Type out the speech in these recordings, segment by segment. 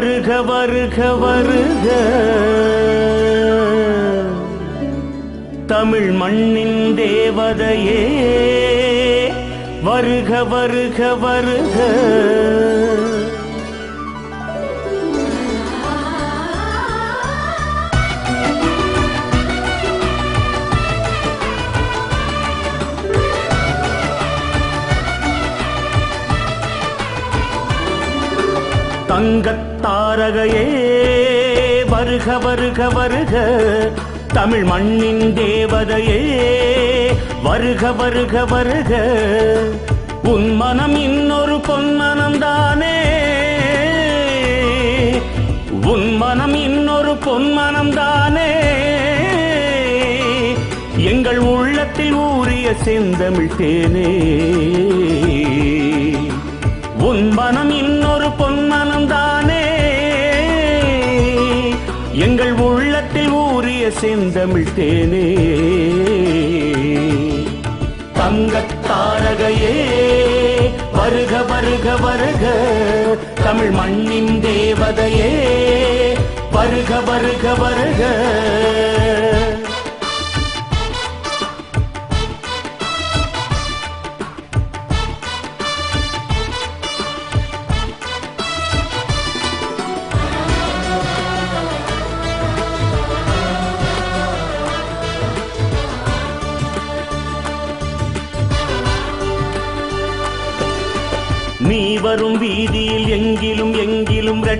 வருக வருக வருக. தமிழ் மண்ணின் தேவதையே வருக வருக வருக. தங்கத்தாரகையே வருக வருக வருக. தமிழ் மண்ணின் தேவதையே வருக வருக வருக. உன் மனம் இன்னொரு பொன்மனம் தானே உன் மனம் இன்னொரு பொன்மனம் தானே எங்கள் உள்ளத்தில் ஊறிய செந்தமிழ் தேனே. உன் மனம் இன்னொரு பொன் தானே எங்கள் உள்ளத்தில் ஊறிய செந்தமிழ் தேனே. தங்கத் வருக வருக வருக தமிழ் மண்ணின் தேவதையே. வருக வருக வருக.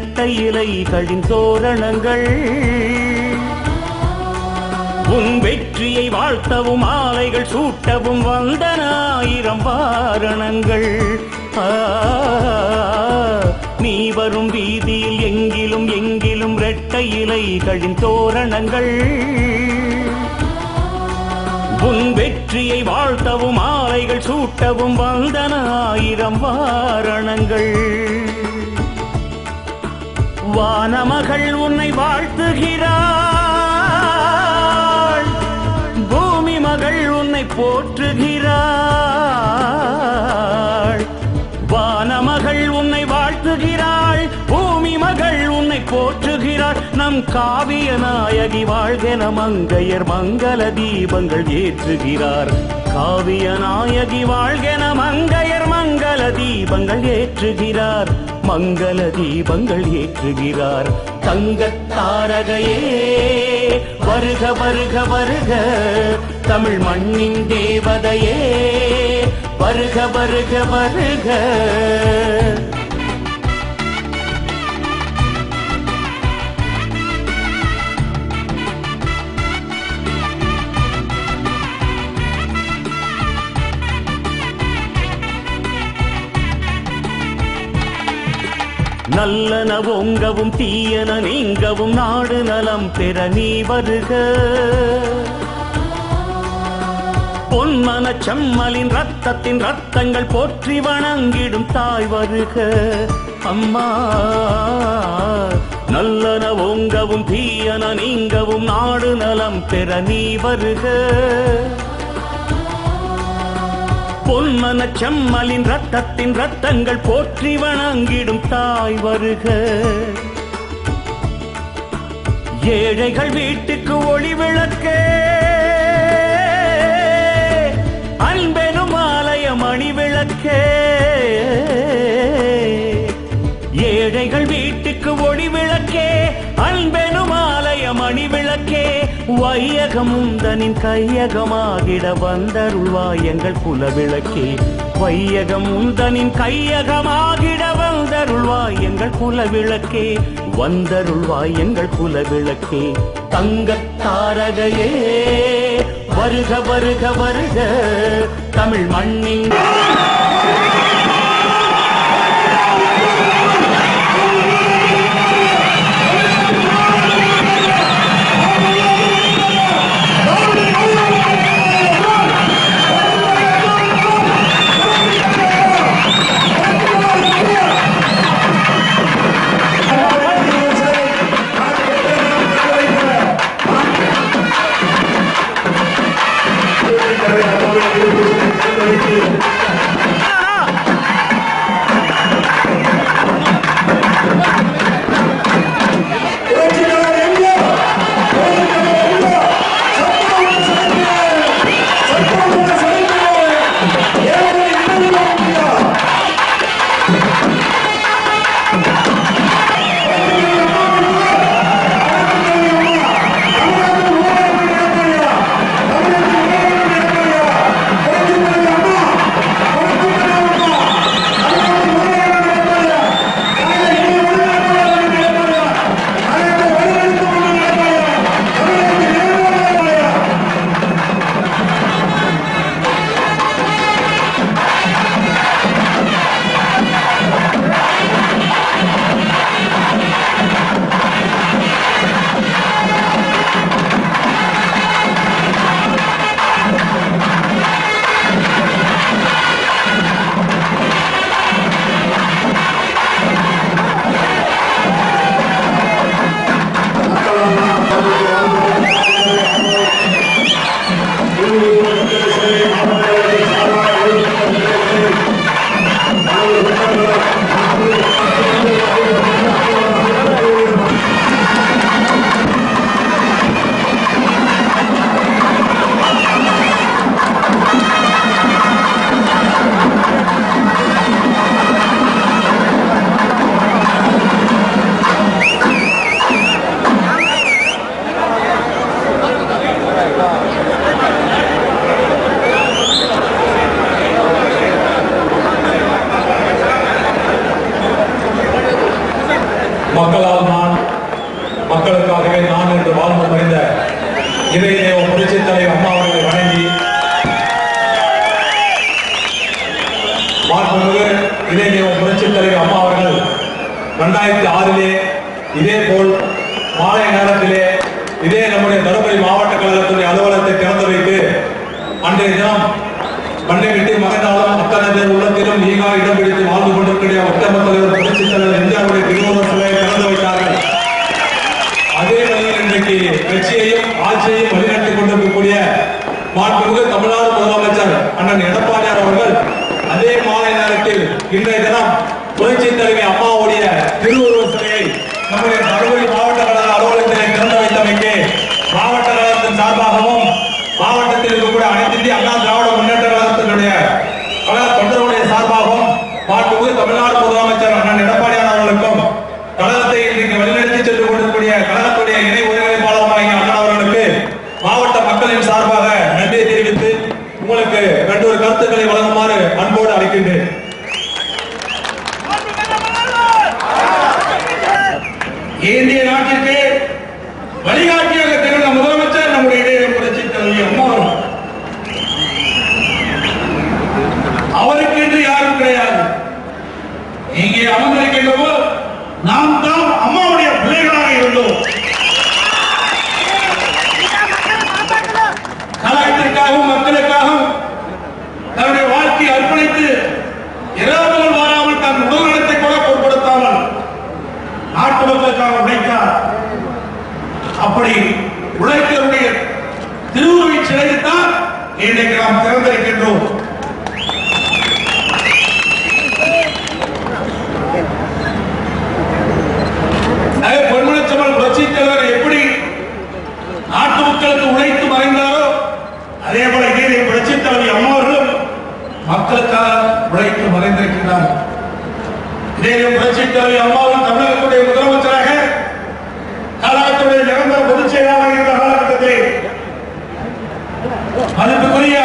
எங்கிலும் இலைகளின் தோரணங்கள். உன் வெற்றியை வாழ்த்தவும் ஆலைகள் சூட்டவும் வந்தன ஆயிரம் வாரணங்கள். நீ வரும் வீதியில் எங்கிலும் எங்கிலும் இரட்டை இலைகளின் தோரணங்கள். உன் வெற்றியை வாழ்த்தவும் ஆலைகள் சூட்டவும் வந்தன ஆயிரம் வாரணங்கள். வானமகள் உன்னை வாழ்த்துகிறாள். பூமி மகள் உன்னை போற்றுகிறாள். நம் காவிய நாயகி வாழ்கென மங்கையர் மங்கள தீபங்கள் ஏற்றுகிறார். காவிய நாயகி வாழ்கென மங்கையர் மங்கள தீபங்கள் ஏற்றுகிறார். மங்கள தீபங்கள் ஏற்றுகிறார். தங்கத் தாரகையே வருக வருக வருக தமிழ் மண்ணின் தேவதையே வருக வருக வருக. நல்லன ஒங்கவும் தீயன நீங்கவும் நாடு நலம் பெற நீ வருக. பொன்மன செம்மலின் ரத்தத்தின் ரத்தங்கள் போற்றி வணங்கிடும் தாய் வருக. அம்மா நல்லன ஓங்கவும் தீயன நீங்கவும் நாடு நலம் பெற நீ வருக. பொன்மன செம்மலின் ரத்தத்தின் ரத்தங்கள் போற்றி வணங்கிடும் தாய் வருக. ஏழைகள் வீட்டுக்கு ஒளி விளக்கே. அன்பெனும் ஆலய மணி விளக்கே. ஏழைகள் வீட்டுக்கு ஒளி விளக்கே. அன்பெனும் ஆலய மணி விளக்கே வையகமுந்தனின் கையகமாகிட வந்தருள்வாய் எங்கள் குலவிளக்கே. வையகம் உந்தனின் கையகமாகிட வந்தருள்வாய் எங்கள் குலவிளக்கே. வந்தருள்வாய் எங்கள் குலவிளக்கே. விளக்கே தாரகையே வருக வருக வருக. தமிழ் மண்ணின் 你别别 ఏంది నాటితే மக்களுக்காக உழைத்து மறைந்திருக்கிறார்கள் இதே புரட்சி தலைவி அம்மாவின் தமிழகத்துடைய முதலமைச்சராக கழகத்துடைய நிரந்தர பொதுச் செயலாளராக இருந்த காலகட்டத்தில் அதற்குரிய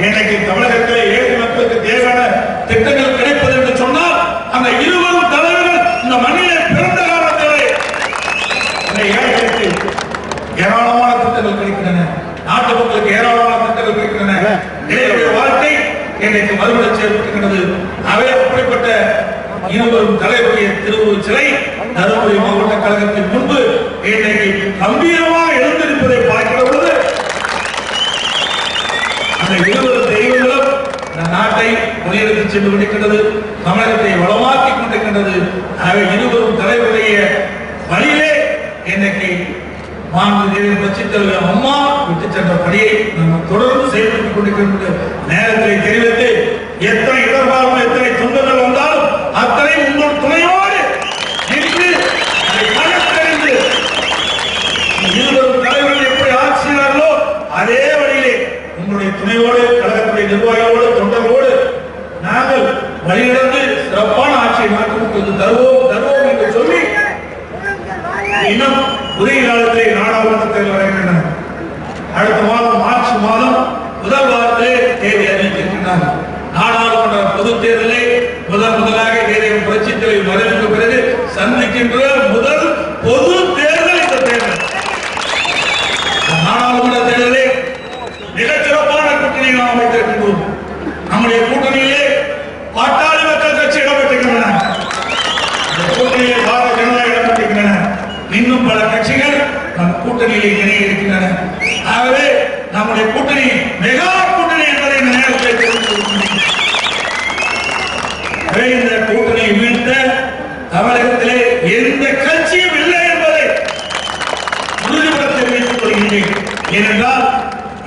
இன்றைக்கு தமிழகத்திலே ஏழை மக்களுக்கு தேவையான திட்டங்கள் கிடைப்பது என்று சொன்னால் அந்த இருவரும் தலைவர்கள் இந்த மண்ணிலே பிறந்த காலத்திலே. ஏழைகளுக்கு ஏராளமான திட்டங்கள் கிடைக்கின்றன. நாட்டு மக்களுக்கு ஏராளமான திட்டங்கள் கிடைக்கின்றன. ஏழைகளுடைய வாழ்க்கை இன்றைக்கு மறுபடி சேர்ப்பிருக்கிறது அவை அப்படிப்பட்ட இருவரும் தலைவருடைய திருவுருவ சிலை தருமபுரி மாவட்ட கழகத்தின் முன்பு இன்றைக்கு கம்பீரமாக எழுந்திருப்பதை பார்க்கிற பொழுது அந்த இருவர் முன்னெடுத்து சென்று கொண்டிருக்கின்றது தமிழகத்தை வளமாக்கிக் கொண்டிருக்கின்றது. ஆகவே இருவரும் தலைவருடைய வழியிலே இன்னைக்கு மாண்புமிகு பட்சித்தலைவர் அம்மா விட்டு சென்ற பணியை நம்ம தொடர்ந்து செயல்பட்டுக் கொண்டிருக்கின்ற நேரத்தை தெரிவித்து எத்தனை இடர்பாடும் எத்தனை துன்பங்கள் வந்தாலும் அத்தனை உங்கள் துணையோடு நின்று கணக்கறிந்து இருவரும் தலைவர்கள் எப்படி ஆட்சியார்களோ அதே வழியிலே உங்களுடைய துணையோடு கழகத்துடைய நிர்வாகிகளோடு சிறப்பான ஆட்சியை தருவோம் தருவோம் என்று சொல்லி இன்னும் உரிய காலத்திலே நாடாளுமன்ற தேர்தல் வருகின்றன அடுத்த மாதம் மார்ச் மாதம் முதல் வாரத்திலே தேதி அறிவித்திருக்கின்றார் நாடாளுமன்ற பொதுத் தேர்தலை முதல் முதலாக தேதியம் புரட்சி தலைவர் மறைவுக்கு பிறகு சந்திக்கின்ற முதல் பொது தேர்தல் இந்த தேர்தல் நாடாளுமன்ற தேர்தலிலே மிகச் சிறப்பான கூட்டணி நாம் அமைத்திருக்கின்றோம் நம்முடைய கூட்டணியிலே பாட்டாளி மக்கள் கட்சி இடம்பெற்றிருக்கின்றன இந்த கூட்டணியிலே பாரதிய ஜனதா இடம்பெற்றிருக்கின்றன இன்னும் பல கட்சிகள் நம் கூட்டணியிலே இணைய இருக்கின்றன ஆகவே நம்முடைய கூட்டணி மெகா கூட்டணி என்பதை இந்த நேரத்தில் தெரிவித்துக் கொள்கிறேன். எனவே இந்த கூட்டணியை வீழ்த்த தமிழகத்திலே எந்த கட்சியும் இல்லை என்பதை உறுதிபட தெரிவித்துக் கொள்கின்றேன் ஏனென்றால்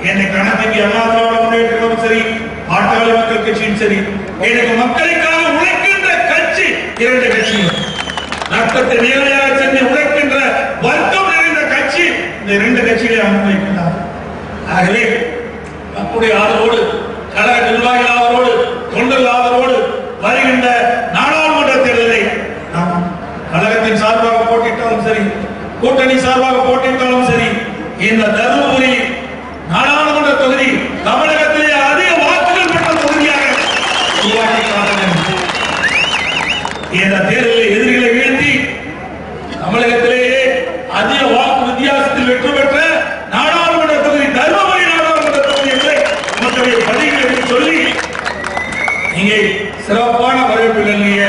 என்னை கணக்கு அண்ணா திராவிட முன்னேற்றமும் சரி பாட்டாளி மக்கள் கட்சியும் சரி எனக்கு மக்களுக்காக உழைக்கின்ற கட்சி இரண்டு கட்சியும் ரத்தத்தை நேரடியாக சென்று உழைக்கின்ற வர்க்கம் நிறைந்த கட்சி இந்த இரண்டு கட்சிகளை அனுமதிக்கின்றார் ஆகவே நம்முடைய ஆதரவோடு கழக நிர்வாகிகள் ஆதரவோடு தொண்டர்கள் ஆதரவோடு வருகின்ற நாடாளுமன்ற தேர்தலை நாம் கழகத்தின் சார்பாக போட்டியிட்டாலும் சரி கூட்டணி சார்பாக போட்டியிட்டாலும் சரி இந்த தருமபுரி நாடாளுமன்ற தொகுதி தமிழகத்திலே அதிக வாக்குகள் பெற்ற தொகுதியாக உருவாக்கி காட்ட இந்த தேர்தலில் எதிரிகளை வீழ்த்தி தமிழகத்திலேயே அதிக வாக்கு வித்தியாசத்தில் வெற்றி பெற்ற நாடாளுமன்ற தொகுதி தருமபுரி நாடாளுமன்ற தொகுதி என்று மக்களுடைய பதிவுகளை சொல்லி இங்கே சிறப்பான வரவேற்பு நல்கிய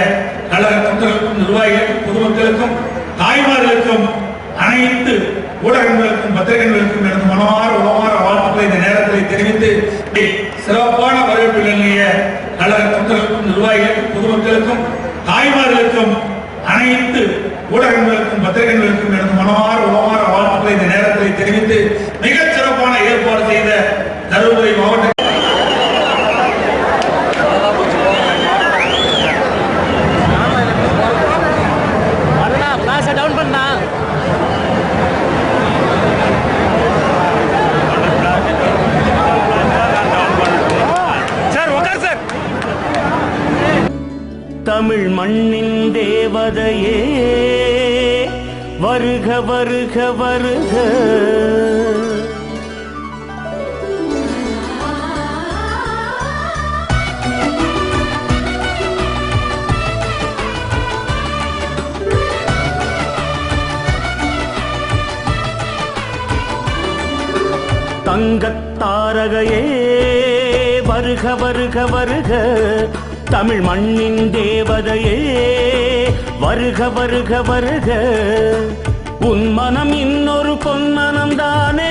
கழக தொண்டர்களுக்கும் நிர்வாகிகளுக்கும் பொதுமக்களுக்கும் தாய்மார்களுக்கும் அனைத்து ஊடகங்களுக்கும் பத்திரிகைகளுக்கும் எனது மனமார உணவார வாழ்த்துக்களை இந்த நேரத்தில் தெரிவித்து சிறப்பான வரவேற்பு நல்கிய கழக தொண்டர்களுக்கும் நிர்வாகிகளுக்கும் பொதுமக்களுக்கும் தாய்மார்களுக்கும் அனைத்து ஊடகங்களுக்கும் பத்திரிகைகளுக்கும் எனது மனமார உணவார வாழ்த்துக்களை இந்த நேரத்தில் தெரிவித்து மிகச் வருக வருக தங்கத் வருக வருக வருக. தமிழ் மண்ணின் தேவதையே வருக வருக வருக. உன் மனம் இன்னொரு பொன்மனம் தானே